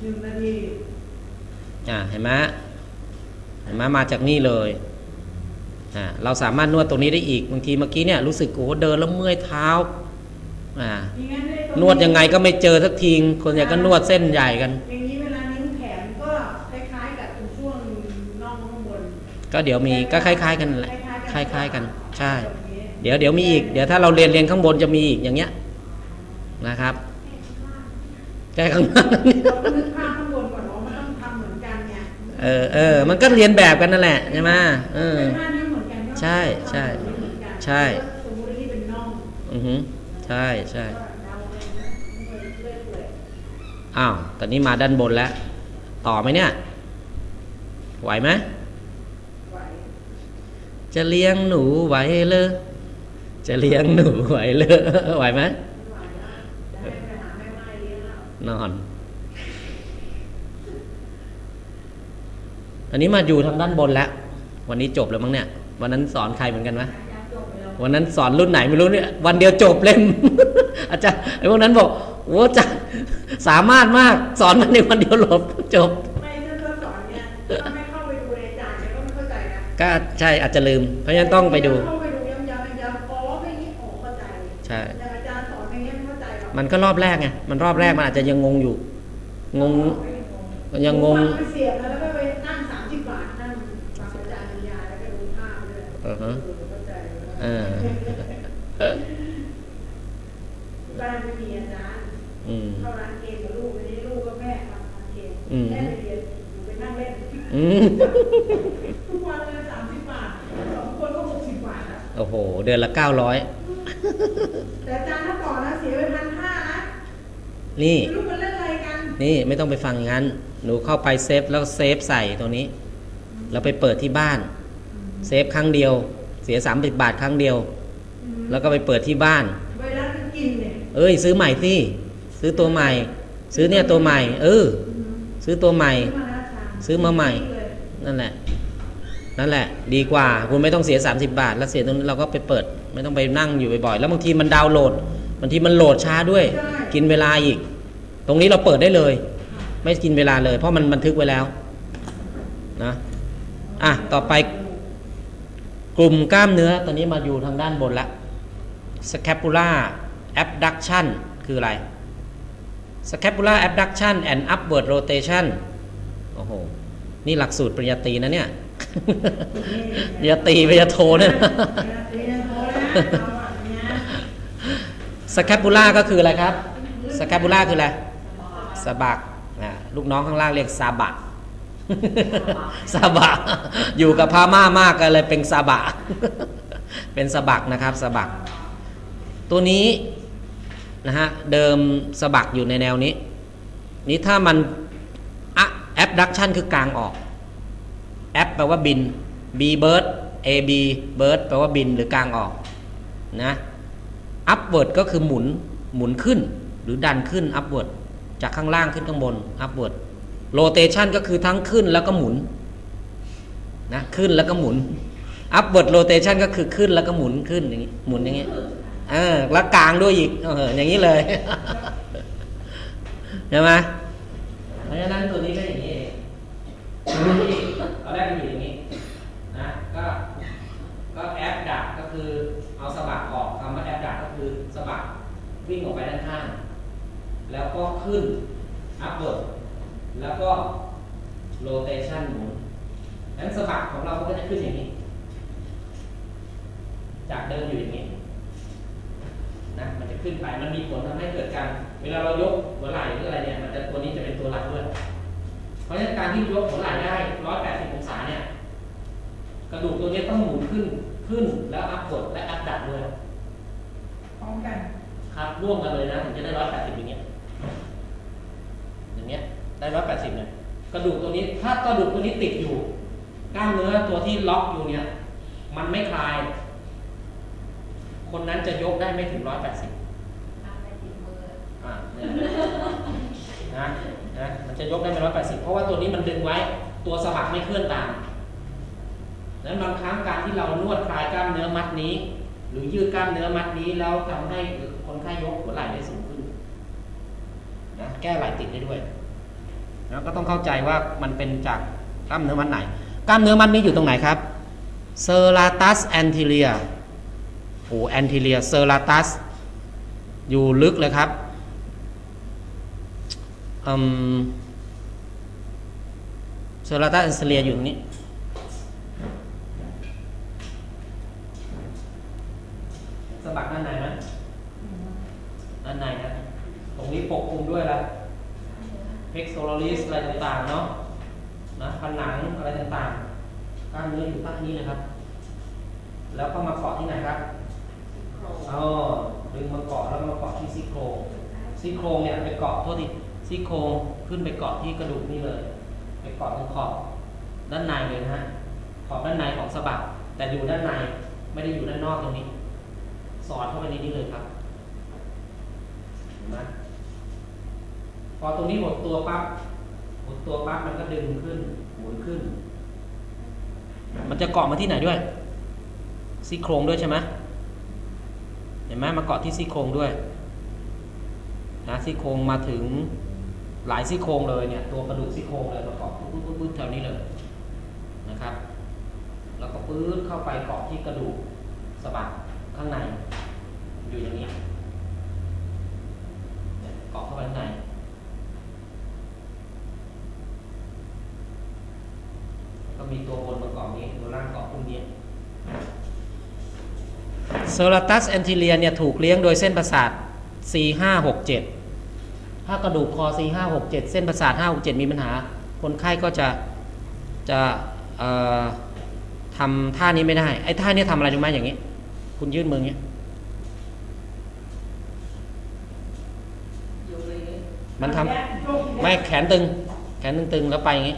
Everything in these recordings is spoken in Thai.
หนึ่งนาทีอ่าเห็นไหมเห็นไหมมาจากนี่เลยอ่าเราสามารถนวดตรงนี้ได้อีกบางทีเมื่อกี้เนี่ยรู้สึกโอ้โหเดินแล้วเมื่อยเท้าอ่าอย่างนั้นได้ตรงนวดยังไงก็ไม่เจอสักทีคนใหญ่ก็นวดเส้นใหญ่กันอย่างนี้เวลานิ้วแขนก็คล้ายๆกับตรงช่วงน่องข้างบนก็เดี๋ยวมีก็คล้าย ๆ กันแหละคคล้ายๆกันล้าย ๆ กัน ใช่ตรงนี้เดี๋ยวเดี๋ยวมีอีก เดี๋ยวถ้าเราเรียนเรียนข้างบนจะมีอีกอย่างเงี้ยนะครับ แก้ข้างล่างเราก็นึกภาพข้างบนก่อนว่ามันต้องทำเหมือนกันเนี่ยเออเออมันก็เรียนแบบกันนั่นแหละใช่ไหมเออ เป็นท่านิ้วเหมือนกันก็ใช่ใช่ทำเหมือนกันใช่ สมมติว่าที่เป็นน่องอือฮึใช่ใช่ก็เดาเลยนะเรื่อยๆเลยอ้าวตอนนี้มาด้านบนแล้ว ต่อไหมเนี่ย ไหวไหมไหวจะเลี้ยงหนูไหวเลยจะเลี้ยงหนูไหวเลยไหวไหม นอน อันนี้มาอยู่ทางด้านบนแล้ว วันนี้จบแล้วมั้งเนี่ย วันนั้นสอนใครเหมือนกันไหมอยากจบไปแล้ววันนั้นสอนรุ่นไหนไม่รู้เนี่ย วันเดียวจบเล่ม อาจารย์ไอ้พวกนั้นบอกโอ้อาจารย์สามารถมากสอนมันในวันเดียวหลบจบไม่ถ้าเขาสอนเนี่ยถ้าไม่เข้าไปดูในอาจารย์เนี่ยก็ไม่เข้าใจนะก็ใช่อาจจะลืม เพราะฉะนั้นต้องไปดูเข้าไปดูย้ำๆย้ำๆอ๋อไม่งี้อ๋อเข้าใจใช่ ม่เข้าใจหรอกมันก็รอบแรกไงมันรอบแรกมันอาจจะยังงงอยู่ งงยังงงไปเสียบแล้วก็ไปนั่งสามสิบบาทนั่งฟังอาจารย์บรรยายแล้วก็ดูภาพด้วยอือฮะเออเข้าใจเออบ้านไม่มีอาจารย์อืมเข้าร้านเกมกับลูกวันนี้ลูกก็แม่ทำร้านเกมอืมแม่ไปเรียนอยู่ไปนั่งเล่นอืมทุกวันเลยสามสิบบาทสองคนก็หกสิบบาทแล้วโอ้โห เดือนละเก้าร้อยแต่อาจารย์ถ้าก่อนนะเสียไปพันห้า นะนี่ไม่รู้มันเล่นอะไรกันนี่ไม่ต้องไปฟังอย่างนั้น หนูเข้าไปเซฟแล้วเซฟใส่ตัวนี้ แล้วไปเปิดที่บ้าน เซฟครั้งเดียว เสียสามสิบบาทครั้งเดียว แล้วก็ไปเปิดที่บ้านเวลาจะกินเนี่ยเอ้ย ซื้อใหม่สิซื้อตัวใหม่ ซื้อเนี่ยตัวใหม่ เออ ซื้อตัวใหม่ ซื้อมาใหม่ นั่นแหละ นั่นแหละ ดีกว่า คุณไม่ต้องเสีย 30 บาท แล้วเสียตรงนี้เราก็ไปเปิด ไม่ต้องไปนั่งอยู่บ่อยๆ แล้วบางทีมันดาวน์โหลด บางทีมันโหลดช้าด้วย กินเวลาอีก ตรงนี้เราเปิดได้เลย ไม่กินเวลาเลย เพราะมันบันทึกไว้แล้วนะอะต่อไปกลุ่มกล้ามเนื้อตอนนี้มาอยู่ทางด้านบนละ scapular abduction คืออะไร scapular abduction and upward rotation โอ้โห นี่หลักสูตรปริญญาตรีนะเนี่ยปริญญาตรีปริญญาโทเนี่ย สแคปูล่าก็คืออะไรครับสแคปูล่าคืออะไรสะบักอ่าลูกน้องข้างล่างเรียกซาบะซาบะอยู่กับพม่ามากก็เลยเป็นซาบะเป็นสะบักนะครับสะบัก ตัวนี้นะฮะเดิมสะบักอยู่ในแนวนี้ นี้ถ้ามันอะแอปดักชันคือกลางออกแอปแปลว่าบิน B bird A B bird แปลว่าบินหรือกลางออกนะ upward ก็คือหมุนหมุนขึ้น หรือดันขึ้น upward จากข้างล่างขึ้นข้างบน upward rotation ก็คือทั้งขึ้นแล้วก็หมุนนะขึ้นแล้วก็หมุน upward rotation ก็คือขึ้นแล้วก็หมุนขึ้นอย่างนี้หมุนอย่างนี้เออแล้วกลางด้วยอีกเอออย่างนี้เลยใช่ไหมเพราะฉะนั้นตัวนี้ก็อย่างนี้เองตอนแรกมันอยู่อย่างนี้นะก็ ก็แอปดักก็คือเอาสะบักออกคำว่าแอปดักก็คือ สะบักวิ่งออกไปด้านข้าง แล้วก็ขึ้น upward แล้วก็ rotation หมุนนั้นสะบักของเราก็จะขึ้นอย่างนี้ จากเดิมอยู่อย่างนี้นะมันจะขึ้นไป มันมีผลทำให้เกิดการ เวลาเรายกหัวไหล่หรืออะไรเนี่ย มันจะตัวนี้จะเป็นตัวหลักด้วย เพราะฉะนั้นการที่ยกหัวไหล่ได้ 180 องศาเนี่ย กระดูกตัวนี้ต้องหมุนขึ้น ขึ้น แล้วอัพกดและอัพดัดด้วย ร้อมกันครับร่วมกันเลยนะถึงจะได้ร้อยแปดสิบอย่างเงี้ยอย่างเงี้ยได้ร้อยแปดสิบเนี่ยกระดูกตัวนี้ถ้ากระดูกตัวนี้ติดอยู่กล้ามเนื้อตัวที่ล็อกอยู่เนี่ย มันไม่คลาย คนนั้นจะยกได้ไม่ถึงร้อยแปดสิบอ่าเนี่ยนะนะมันจะยกได้ไม่ร้อยแปดสิบเพราะว่าตัวนี้มันดึงไว้ ตัวสะบักไม่เคลื่อนตามนั้นบางครั้งการที่เรานวดคลายกล้ามเนื้อมัดนี้ หรือยืดกล้ามเนื้อมัดนี้แล้วทำให้คนไข้ยกหัวไหล่ได้สูงขึ้นนะแก้ไหล่ติดได้ด้วยแล้วก็ต้องเข้าใจว่ามันเป็นจากกล้ามเนื้อมัดไหน กล้ามเนื้อมัดนี้อยู่ตรงไหนครับเซอร์ลาตัสแอนติเลียโอ้แอนติเลียเซอร์ลาตัสอยู่ลึกเลยครับเซอร์ลาตัสแอนติเลียอยู่ตรงนี้ สะบักด้านในไหมด้านในนะ ตรงนี้ปกคลุมด้วยอะไรเพกโซลาริสอะไรต่างๆเนาะนะผนังอะไรต่างๆกล้ามเนื้ออยู่ใต้นี้เลยครับ แล้วก็มาเกาะที่ไหนครับอ๋อดึงมาเกาะแล้วก็มาเกาะที่ซี่โครงซี่โครงเนี่ยไปเกาะโทษทีซี่โครงขึ้นไปเกาะที่กระดูกนี่เลย ไปเกาะตรงขอบด้านในเลยนะฮะขอบด้านในของสะบักแต่อยู่ด้านในไม่ได้อยู่ด้านนอกตรงนี้ สอดเข้าไปในนี้เลยครับเห็นไหมพอตรงนี้หดตัวปั๊บหดตัวปั๊บมันก็ดึงขึ้นหมุนขึ้น มันจะเกาะมาที่ไหนด้วยซี่โครงด้วยใช่ไหมเห็นไหมมาเกาะที่ซี่โครงด้วยนะซี่โครงมาถึงหลายซี่โครงเลยเนี่ยตัวกระดูกซี่โครงเลยมาเกาะปึ๊บปึ๊บปึ๊บปึ๊บแถวนี้เลยนะครับ แล้วก็ปื๊ดเข้าไปเกาะที่กระดูกสะบัก ข้างใน อยู่อย่างนี้เกาะเข้าไปข้างในก็มีตัวบนมาเกาะนี้ตัวล่างเกาะพวกนี้เซอร์ตัสแอนติเลียเนี่ยถูกเลี้ยงโดยเส้นประสาท C5 6 7 ถ้ากระดูกคอ C5 6 7 เส้นประสาท 5 6 7 มีปัญหา คนไข้ก็จะจะทำท่านี้ไม่ได้ ไอ้ท่านี้ทำอะไรรู้ไหมอย่างนี้ คุณยื่นมืออย่างนี้มันทำไม่แขนตึง แขนตึงๆแล้วไปอย่างนี้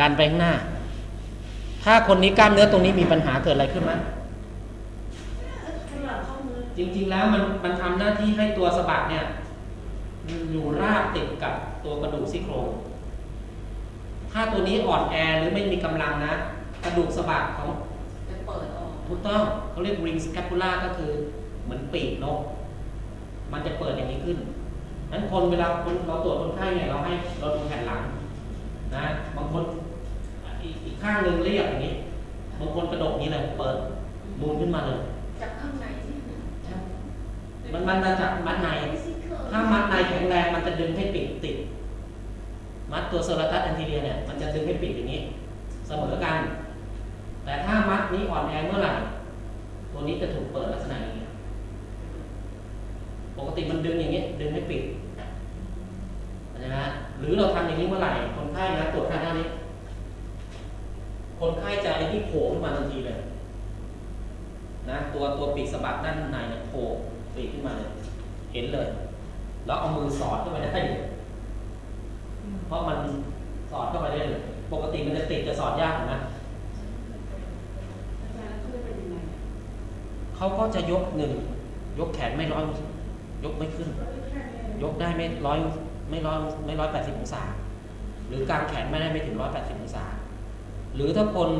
ดันไปข้างหน้า ถ้าคนนี้กล้ามเนื้อตรงนี้มีปัญหาเกิดอะไรขึ้นไหมจริง ๆ แล้วมันมันทำหน้าที่ให้ตัวสะบักเนี่ยอยู่ราบติดกับตัวกระดูกซี่โครงถ้าตัวนี้อ่อนแอหรือไม่มีกำลังนะ กระดูกสะบักของจะเปิดออก ถูกต้องเขาเรียก ring scapula ก็คือเหมือนปีกนก มันจะเปิดอย่างนี้ขึ้นนั้นคนเวลาคนเราตรวจคนไข้เนี่ยเราให้เราดูแผ่นหลังนะบางคนอีกอีกข้างหนึ่งเรียบอย่างนี้ บางคนกระดกอย่างนี้เลยเปิดนูนขึ้นมาเลยจากข้างในที่มันมันมาจากมัดใน ถ้ามัดในแข็งแรงมันจะดึงให้ปิดติด มัดตัวเซอร์ตัสแอนติเลียเนี่ยมันจะดึงให้ปิดอย่างนี้ เสมอกัน แต่ถ้ามัดนี้อ่อนแอเมื่อไหร่ ตัวนี้จะถูกเปิดลักษณะอย่างนี้ปกติมันดึงอย่างนี้ดึงให้ปิดนะฮะหรือเราทำอย่างนี้เมื่อไหร่ คนไข้นะตรวจทางด้านนี้ คนไข้จะไอ้ที่โผล่ขึ้นมาทันทีเลยนะตัวตัวปีกสะบักด้านในเนี่ยโผล่ปีกขึ้นมาเลยเห็นเลย แล้วเอามือสอดเข้าไปได้เลยเพราะมันสอดเข้าไปได้เลยปกติมันจะติดจะสอดยากนะ เขาก็จะยกหนึ่งยกแขนไม่ร้อยยกไม่ขึ้น ยกได้ไม่ร้อยไม่ร้อยไม่ร้อยแปดสิบองศา หรือกางแขนไม่ได้ไม่ถึงร้อยแปดสิบองศา หรือถ้าคน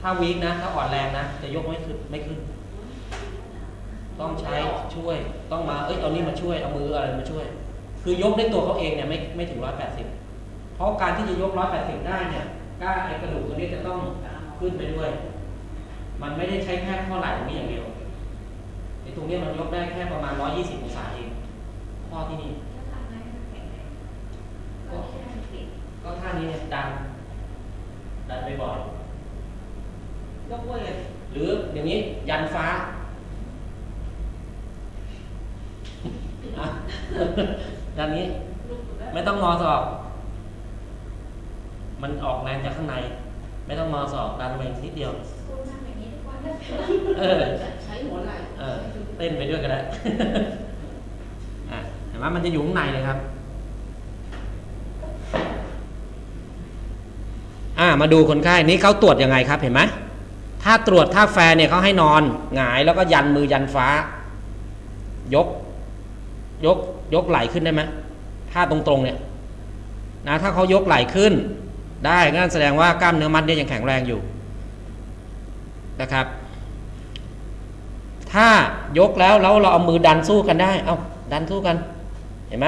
ถ้าวีกนะ ถ้าอ่อนแรงนะ จะยกไม่ขึ้นไม่ขึ้น ต้องใช้ช่วยต้องมาเอ้ยเอานี่มาช่วยเอามืออะไรมาช่วย คือยกได้ตัวเขาเองเนี่ยไม่ไม่ถึงร้อยแปดสิบเพราะการที่จะยกร้อยแปดสิบได้เนี่ยกล้าไอกระดูกตัวนี้จะต้องขึ้นไปด้วย มันไม่ได้ใช้แค่ข้อไหล่ตรงนี้อย่างเดียวไอ้ตรงเนี้ยมันยกได้แค่ประมาณร้อยยี่สิบองศาเองข้อที่นี่ก็ท่านี้เนี่ยดันดันไปบ่อยยกเว้ยหรืออย่างนี้ยันฟ้าอะด้านนี้ ไม่ต้องงอศอก มันออกแรงจากข้างใน ไม่ต้องงอศอกดันไปนิดเดียว เออ ใช้หัวไหล่ เออ เต้นไปด้วยก็ได้ อะเห็นไหมมันจะอยู่ข้างในเลยครับ อ่ามาดูคนไข้นี้เขาตรวจยังไงครับเห็นไหมถ้าตรวจถ้าแฟเนี่ยเขาให้นอนหงายแล้วก็ยันมือยันฟ้า ยก ยกยกไหล่ขึ้นได้ไหมถ้าตรงๆเนี่ยนะถ้าเขายกไหล่ขึ้น ได้งั้นแสดงว่ากล้ามเนื้อมัดเนี่ยยังแข็งแรงอยู่นะครับ ถ้ายกแล้วแล้วเราเอามือดันสู้กันได้ เอาดันสู้กัน เห็นไหม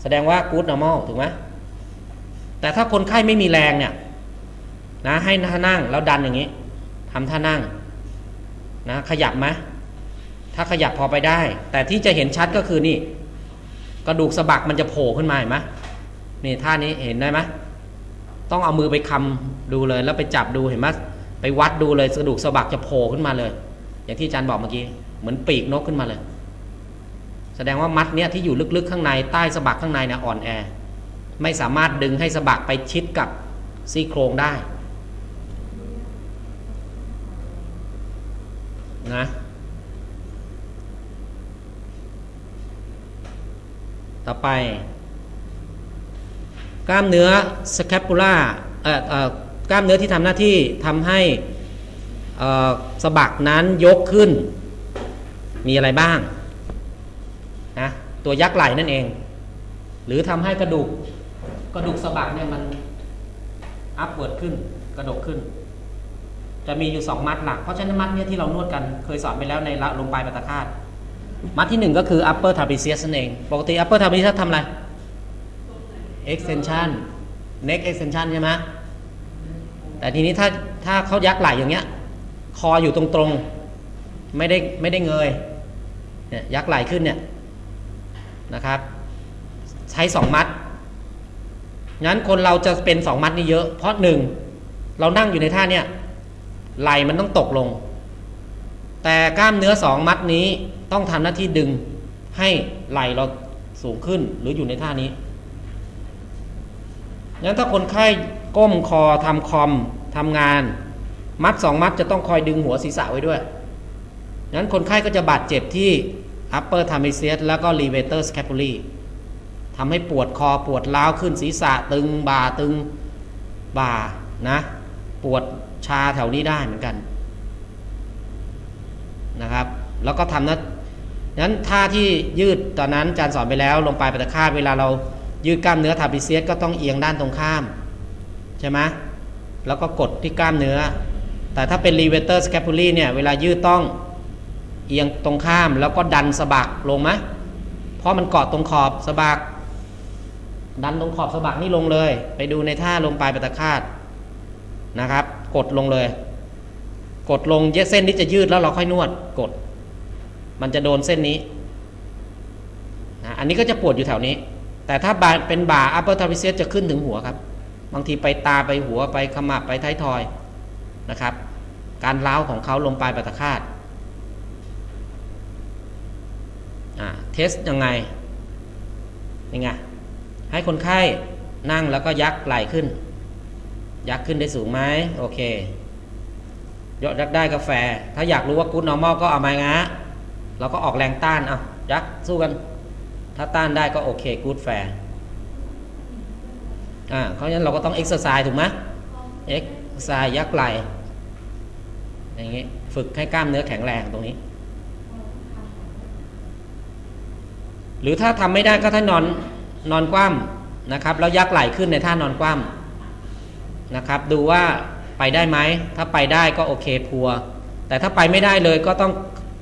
แสแสดงว่า good normal ถูกไหม แต่ถ้าคนไข้ไม่มีแรงเนี่ยนะให้ท่านั่งแล้วดันอย่างนี้ทำท่านั่งนะขยับไหมถ้าขยับพอไปได้ แต่ที่จะเห็นชัดก็คือนี่ กระดูกสะบักมันจะโผล่ขึ้นมาเห็นไหมนี่ท่านี้เห็นได้ไหมต้องเอามือไปคำดูเลย แล้วไปจับดูเห็นไหมไปวัดดูเลยกระดูกสะบักจะโผล่ขึ้นมาเลย อย่างที่อาจารย์บอกเมื่อกี้เหมือนปีกนกขึ้นมาเลย แสดงว่ามัดเนี้ยที่อยู่ลึกๆข้างในใต้สะบักข้างในเนี่ยอ่อนแอ ไม่สามารถดึงให้สะบักไปชิดกับซี่โครงได้นะต่อไป กล้ามเนื้อสแคปูล่าเอ่อเอ่อกล้ามเนื้อที่ทำหน้าที่ทำให้เอ่อสะบักนั้นยกขึ้น มีอะไรบ้างนะตัวยักษ์ไหล่นั่นเอง หรือทำให้กระดูก กระดูกสะบักเนี่ยมันอัพเวิร์ดขึ้น กระดกขึ้น จะมีอยู่ 2 มัดหลัก เพราะฉะนั้นมัดเนี่ยที่เรานวดกันเคยสอนไปแล้วในละลงปลายปัตตาคาตมัดที่ 1 ก็คือ upper trapezius นั่นเอง ปกติ upper trapezius ทำอะไร extension neck extension ใช่ไหมแต่ทีนี้ถ้าถ้าเขายักไหล่อย่างเงี้ย คออยู่ตรงๆ ไม่ได้ไม่ได้เงยเนี่ยยักไหล่ขึ้นเนี่ยนะครับ ใช้สองมัด งั้นคนเราจะเป็นสองมัดนี่เยอะ เพราะหนึ่งเรานั่งอยู่ในท่าเนี่ยไหลมันต้องตกลง แต่กล้ามเนื้อสองมัดนี้ต้องทำหน้าที่ดึงให้ไหลเราสูงขึ้นหรืออยู่ในท่านี้งั้นถ้าคนไข้ก้มคอทำคอมทำงาน มัดสองมัดจะต้องคอยดึงหัวศีรษะไว้ด้วยงั้นคนไข้ก็จะบาดเจ็บที่ upper trapezius แล้วก็ levator scapulae ทำให้ปวดคอปวดร้าวขึ้นศีรษะตึงบ่าตึงบ่านะ ปวดชาแถวนี้ได้เหมือนกันนะครับ แล้วก็ทำนะนั้นท่าที่ยืดตอนนั้นอาจารย์สอนไปแล้วลงปลายปัตตาคาตเวลาเรายืดกล้ามเนื้อทาปิเซียสก็ต้องเอียงด้านตรงข้ามใช่ไหมแล้วก็กดที่กล้ามเนื้อ แต่ถ้าเป็น levator scapulae เนี่ยเวลายืดต้องเอียงตรงข้ามแล้วก็ดันสะบักลงไหมเพราะมันเกาะตรงขอบสะบัก ดันตรงขอบสะบักนี่ลงเลย ไปดูในท่าลงปลายปตตาคาตนะครับ กดลงเลย กดลงเส้นที่จะยืดแล้วเราค่อยนวดกด มันจะโดนเส้นนี้นะอันนี้ก็จะปวดอยู่แถวนี้ แต่ถ้าบาเป็นบ่า upper trapezius จะขึ้นถึงหัวครับ บางทีไปตาไปหัวไปขมับไปท้ายทอยนะครับ การเล้าของเขาลงปลายปตตาคาตอ่าเทสยังไงยังไง ให้คนไข้นั่งแล้วก็ยักไหล่ขึ้น ยักขึ้นได้สูงไหมโอเคยกยักได้กาแฟ ถ้าอยากรู้ว่ากู๊ดนอร์มอลก็เอาไม้งะเราก็ออกแรงต้านเอายักสู้กัน ถ้าต้านได้ก็โอเคกู๊ดแฟร์อ่าเพราะฉะนั้นเราก็ต้องเอ็กซ์ไซส์ถูกไหมเอ็กซ์ไซส์ยักไหล่อย่างงี้ฝึกให้กล้ามเนื้อแข็งแรงตรงนี้ หรือถ้าทำไม่ได้ก็ถ้านอน นอนคว่ำนะครับแล้วยักไหล่ขึ้นในท่านอนคว่ำนะครับ ดูว่าไปได้ไหมถ้าไปได้ก็โอเคพัว แต่ถ้าไปไม่ได้เลยก็ต้อง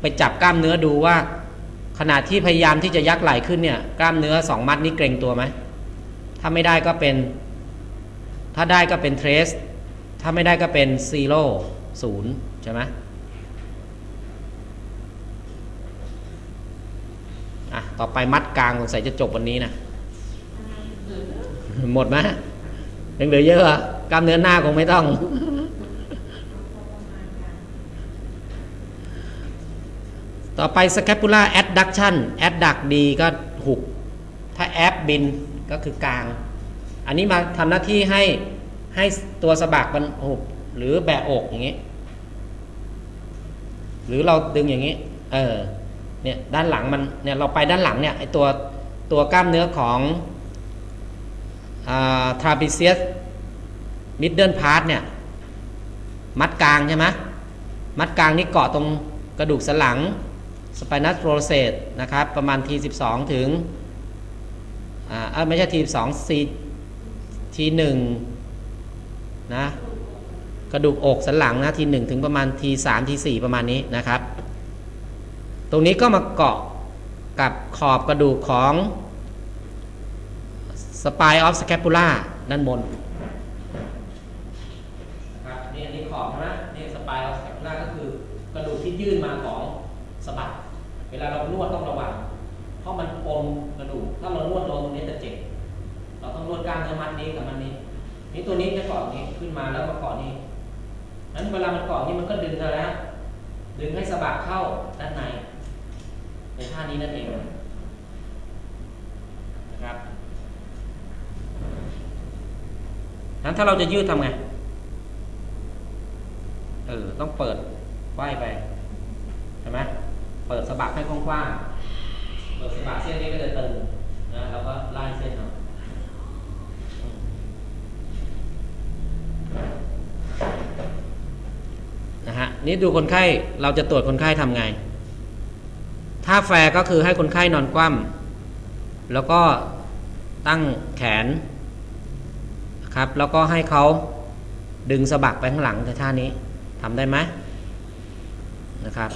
ไปจับกล้ามเนื้อดูว่า ขณะที่พยายามที่จะยักไหล่ขึ้นเนี่ยกล้ามเนื้อสองมัดนี้เกร็งตัวไหมถ้าไม่ได้ก็เป็น ถ้าได้ก็เป็นเทรสถ้าไม่ได้ก็เป็นซีโร่ศูนย์ใช่ไหมอะต่อไปมัดกลางสงสัยจะจบวันนี้นะ หมดไหมยังเหลือเยอะอะกล้ามเนื้อหน้าคงไม่ต้อง ต่อไป scapular adduction adduct ดีก็หุกถ้า ab บินก็คือกลาง อันนี้มาทำหน้าที่ให้ให้ตัวสะบักมันหุบหรือแบะอกอย่างนี้ หรือเราดึงอย่างนี้ เออเนี่ยด้านหลังมันเนี่ยเราไปด้านหลังเนี่ยไอตัวตัวกล้ามเนื้อของ ทราปิเซียสมิดเดิลพาร์ทเนี่ย มัดกลางใช่ไหมมัดกลางนี่เกาะตรงกระดูกสันหลังสไปนัสโรเซตนะครับ ประมาณ T12 ถึงอ่าเอ้ยไม่ใช่ T12 C T1 นะกระดูกอกสันหลังนะ T1 ถึงประมาณ T3 T4 ประมาณนี้นะครับ ตรงนี้ก็มาเกาะกับขอบกระดูกของ spine of scapula ด้านบนครับนี่อันนี้ขอบใช่ไหมนี่ spine of scapula ก็คือกระดูกที่ยื่นมาของสะบักเวลาเรานวดต้องระวัง เพราะมันปมกระดูก ถ้าเรานวดโดนตรงนี้จะเจ็บ เราต้องนวดกล้ามเนื้อมัดนี้กับมันนี้ นี่ตัวนี้จะเกาะนี้ขึ้นมาแล้วมาเกาะนี้นั้นเวลามันเกาะนี้มันก็ดึงเธอแล้ว ดึงให้สะบักเข้าด้านในในท่านี้นั่นเองนะครับ นั้นถ้าเราจะยืดทำไง เออ ต้องเปิดไหวไปใช่ไหมเปิดสะบักให้กว้างๆ เปิดสะบักเส้นนี้ก็จะตึงนะแล้วก็ไล่เส้นเอานะฮะ นี่ดูคนไข้ เราจะตรวจคนไข้ทำไง ถ้าแฟร์ก็คือให้คนไข้นอนคว่ำแล้วก็ตั้งแขน นะครับ แล้วก็ให้เขาดึงสะบักไปข้างหลังในท่านี้ทำได้ไหมนะครับ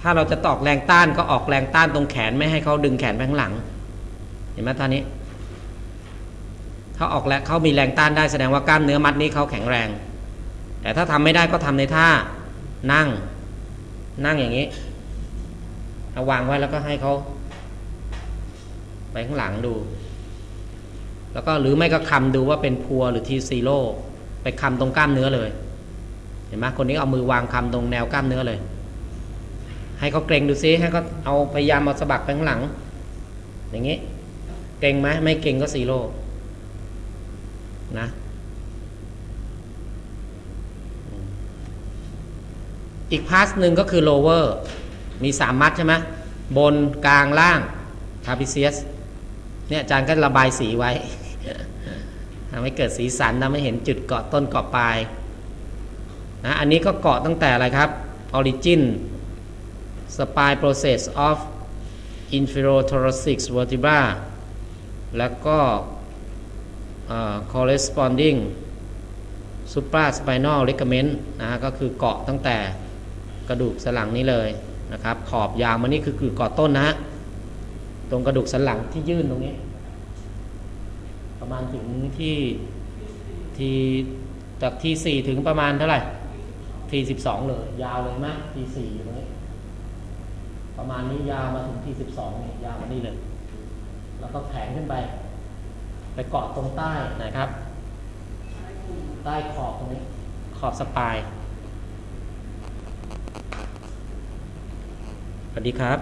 ถ้าเราจะตอกแรงต้านก็ออกแรงต้านตรงแขนไม่ให้เขาดึงแขนไปข้างหลัง เห็นไหมท่านี้เขาออกแล้วเขามีแรงต้านได้แสดงว่ากล้ามเนื้อมัดนี้เขาแข็งแรง แต่ถ้าทำไม่ได้ก็ทำในท่านั่ง นั่งอย่างนี้เอาวางไว้แล้วก็ให้เขาไปข้างหลังดู แล้วก็หรือไม่ก็คำดูว่าเป็นพัวหรือทีซีโร่ไปคำตรงกล้ามเนื้อเลย เห็นไหมคนนี้เอามือวางคำตรงแนวกล้ามเนื้อเลย ให้เขาเกรงดูซิให้เขาเอาพยายามเอาสะบักไปข้างหลัง อย่างนี้ เกรงไหมไม่เกรงก็ซีโร่นะอีกพาสหนึ่งก็คือ lower มีสามมัดใช่ไหมบนกลางล่าง trapezius เนี่ยอาจารย์ก็ระบายสีไว้ ทำให้เกิดสีสันทำให้เห็นจุดเกาะต้นเกาะปลายนะอันนี้ก็เกาะตั้งแต่อะไรครับ origin spine process of inferothoracic vertebra แล้วก็ corresponding supraspinal ligament นะฮะก็คือเกาะตั้งแต่กระดูกสันหลังนี้เลยนะครับ ขอบยาวมานี่คือคือเกาะต้นนะฮะตรงกระดูกสันหลังที่ยื่นตรงนี้ ประมาณถึงที่ที่จากที่สี่ถึงประมาณเท่าไหร่ทีสิบสองเลย ยาวเลยไหมทีสี่อยู่ตรงนี้ประมาณนี้ยาวมาถึงที่สิบสองนี่ยาวมานี่เลย แล้วก็แผงขึ้นไป ไปเกาะตรงใต้นะครับ ใต้ขอบตรงนี้ ขอบสปายสวัสดีครับ